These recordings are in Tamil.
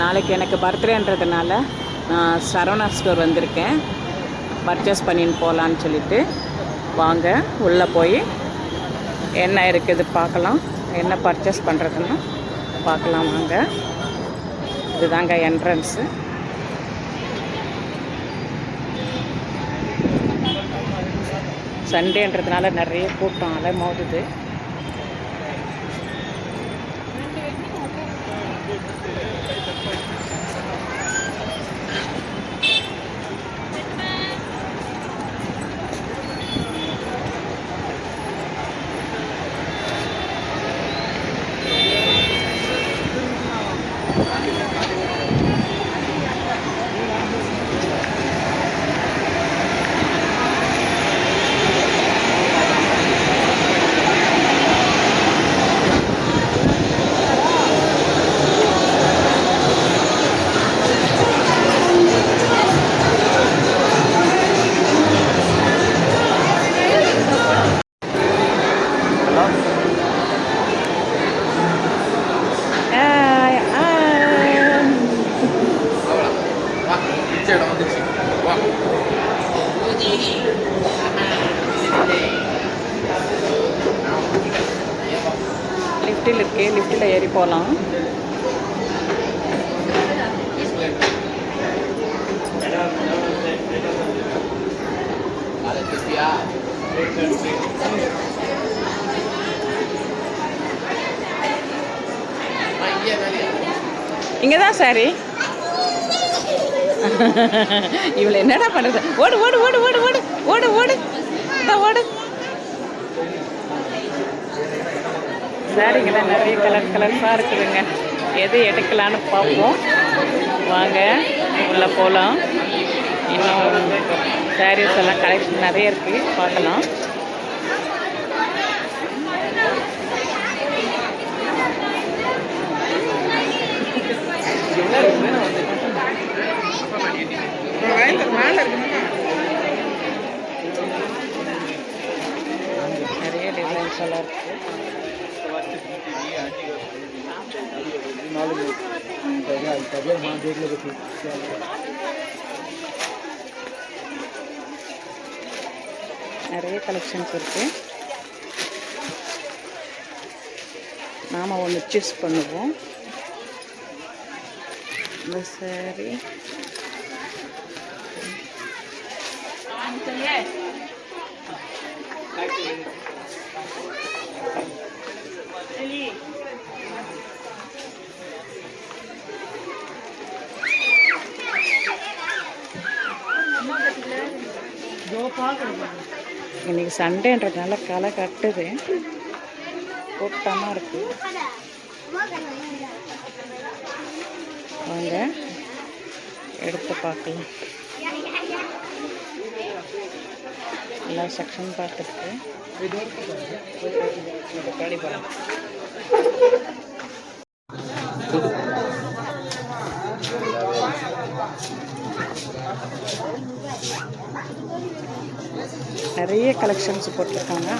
நாளைக்கு எனக்கு பர்த்டேன்றதுனால நான் சரவணா ஸ்டோர் வந்திருக்கேன். பர்ச்சேஸ் பண்ணின்னு போகலான்னு சொல்லிட்டு. வாங்க உள்ளே போய் என்ன இருக்குது பார்க்கலாம். என்ன பர்ச்சேஸ் பண்ணுறதுன்னு பார்க்கலாம் வாங்க. இதுதாங்க என்ட்ரன்ஸு சண்டேன்றதுனால நிறைய கூட்டம் அலை மோதுது லிஃப்ட்டில் இருக்கு லிஃப்டில் ஏறி போகலாம். இங்கே தான் சாரி. இவளை என்னடா பண்ணுறது? ஓடு ஓடு ஓடு ஓடு ஓடு ஓடு ஓடு இந்த ஓடு. சாரிங்கெல்லாம் நிறைய கலர் கலர்ஸாக இருக்குதுங்க. எது எடுக்கலான்னு பார்ப்போம். வாங்க உள்ளே போகலாம். இன்னும் சாரீஸ் எல்லாம் கலெக்ஷன் நிறைய இருக்குது பார்க்கலாம் நிறைய டிசைன்ஸ் எல்லாம் இருக்குது நிறைய கலெக்ஷன்ஸ் இருக்கு. நாம ஒன்று சூஸ் பண்ணுவோம். இந்த சாரி இன்னைக்கு சண்டேன்றதுனால களை கட்டுது. கூட்டமாக இருக்கு. வாங்க எடுத்து பார்க்கலாம். எல்லா செக்ஷன் பார்த்துட்டு. நிறைய கலெக்ஷன்ஸ் போட்டிருக்காங்க.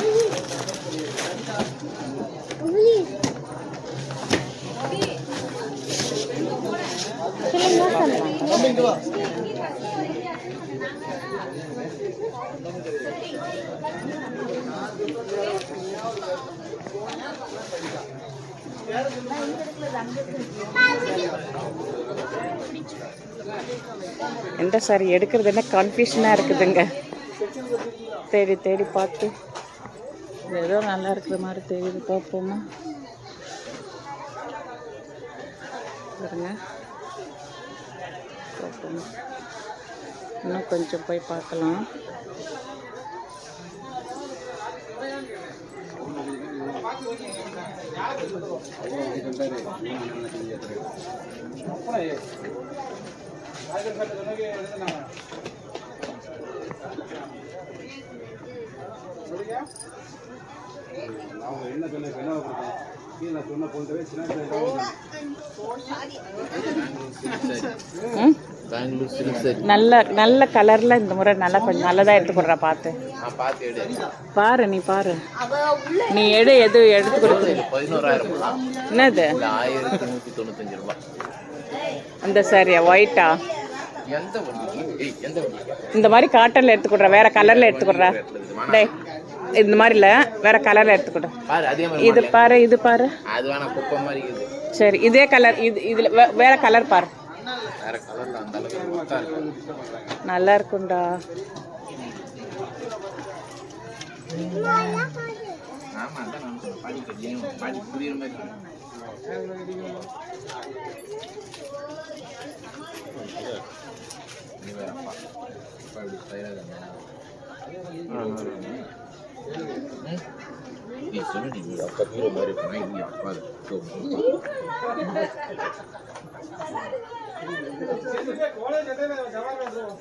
எந்த சாரி எடுக்கிறது என்ன கன்ஃபியூஷனாக இருக்குதுங்க. தேடி தேடி பார்த்து. ஏதோ நல்லா இருக்கிற மாதிரி தெரியுது பார்ப்போமா? பாருங்க. பார்ப்போமா? இன்னும் கொஞ்சம் போய் பார்க்கலாம். அவங்க என்ன சொன்ன என்ன நல்ல நல்ல கலரில் இந்த முறை நல்லா கொஞ்சம் நல்லதாக எடுத்து கொடுறா பார்த்து நான் பார்த்து எடு. பாரு நீ பாரு. நீ எடு எது எடுத்து பதினோராயிரம் என்னது? அந்த சாரியா ஒயிட்டா இந்த மாதிரி காட்டனில் எடுத்துக்கொடுறா வேற கலரில் எடுத்துக்கொடுறா டேய். இந்த மாதிரி இல்லை வேற கலரில் எடுத்துக்கொடு பாரு அதே மாதிரி இது பாரு இது பாரு சரி இதே கலர் இது இதில் வேற கலர் பாரு நல்லா இருக்கும்டா ஆமா அதான் நான் சொன்னேன் படிக்க ஏன் படி புரியுற மாதிரி சொல்லு. நீ வேற அப்பா அப்பா இப்படி ஸ்டைலாக நீ சொல்லு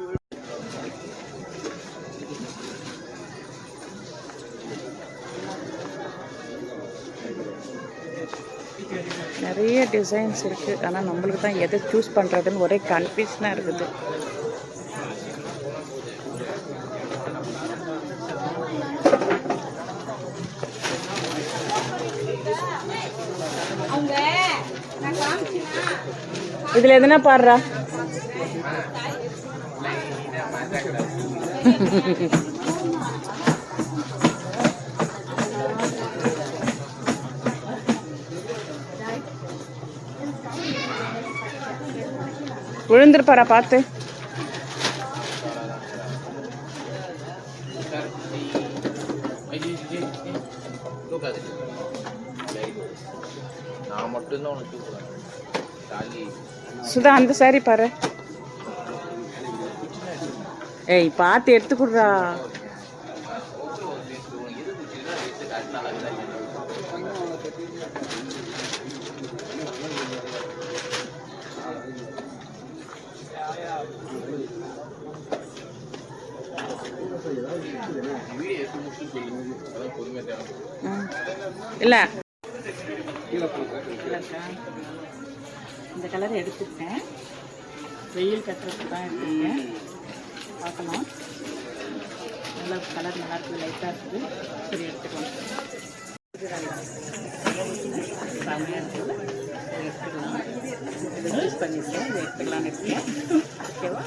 நீ நிறைய டிசைன்ஸ் இருக்குது ஆனால் நம்மளுக்கு தான் எதை சூஸ் பண்ணுறதுன்னு ஒரே கன்ஃபியூஷனாக இருக்குது. இதில் எதுனா பாடுறா? விழுந்திருப்பாரா பார்த்து. சுதா அந்த சாரி பாரு. ஏய் பார்த்து எடுத்து கொடுறா இல்ல. இந்த கலர் எடுத்துக்கிட்டேன். வெயில் கட்டுறதுக்கு தான் எடுத்துருக்கேன் பார்க்கலாம். நல்லா கலர் நல்லா இருக்குது லைட்டாக இருக்குது சரி எடுத்துக்கலாம். செம்மையா இருக்குல்ல? எடுத்துக்கலாம். யூஸ் பண்ணியிருக்கேன் இதை எடுத்துக்கலாம்னு இருக்கேன். ஓகேவா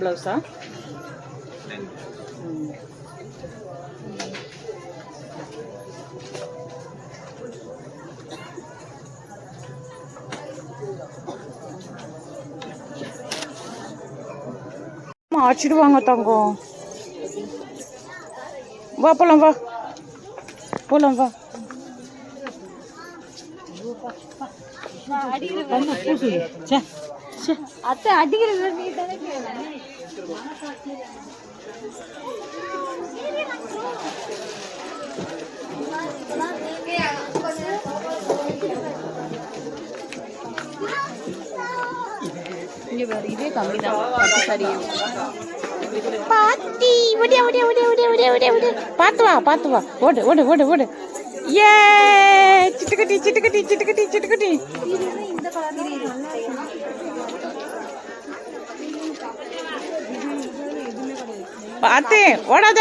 ப்ளவுஸா அடிச்சிடுவாங்க தங்கம். வா போலாம் வா. போலாம் வா. பூசு. அத்தை அடிக்கிறது நீ தானே இங்க பாரு இதே கம்மி தான் பட்டு சாரி. பாத்தி வா வா. ஓடு ஓடு ஓடு ஓடு. ஏ சிட்டுக்குட்டி சிட்டுக்குட்டி சிட்டுக்குட்டி சிட்டுக்குட்டி. இந்த கலர் பார்த்து ஓடாத.